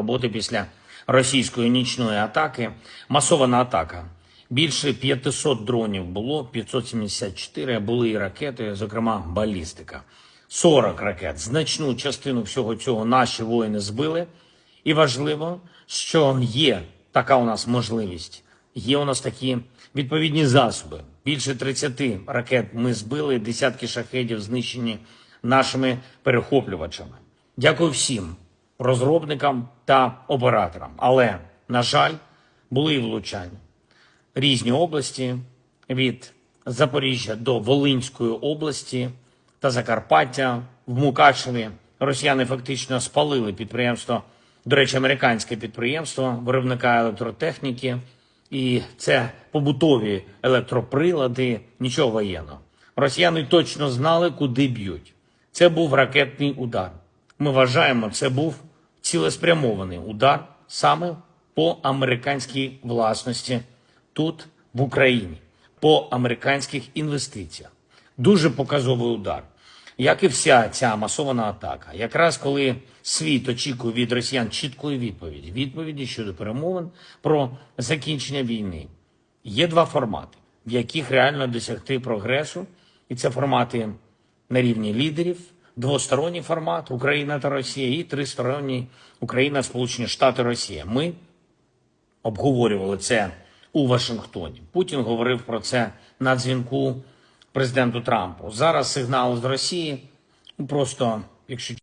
роботи після російської нічної атаки. Масована атака. Більше 500 дронів було, 574 були і ракети, зокрема балістика. 40 ракет. Значну частину всього цього наші воїни збили. І важливо, що є така у нас можливість. Є у нас такі відповідні засоби. Більше 30 ракет ми збили, десятки шахедів знищені нашими перехоплювачами. Дякую всім розробникам та операторам. Але, на жаль, були і влучання. Різні області від Запоріжжя до Волинської області та Закарпаття в Мукачеві росіяни фактично спалили підприємство, до речі, американське підприємство виробника електротехніки, і це побутові електроприлади, нічого воєнного. Росіяни точно знали, куди б'ють. Це був ракетний удар. Ми вважаємо, це був цілеспрямований удар саме по американській власності тут, в Україні, по американських інвестиціях. Дуже показовий удар. Як і вся ця масована атака, якраз коли світ очікує від росіян чіткої відповіді, відповіді щодо перемовин про закінчення війни, є два формати, в яких реально досягти прогресу, і це формати на рівні лідерів, двосторонній формат Україна та Росія і тристоронній Україна, Сполучені Штати, Росія. Ми обговорювали це у Вашингтоні. Путін говорив про це на дзвінку президенту Трампу. Зараз сигнал з Росії просто, якщо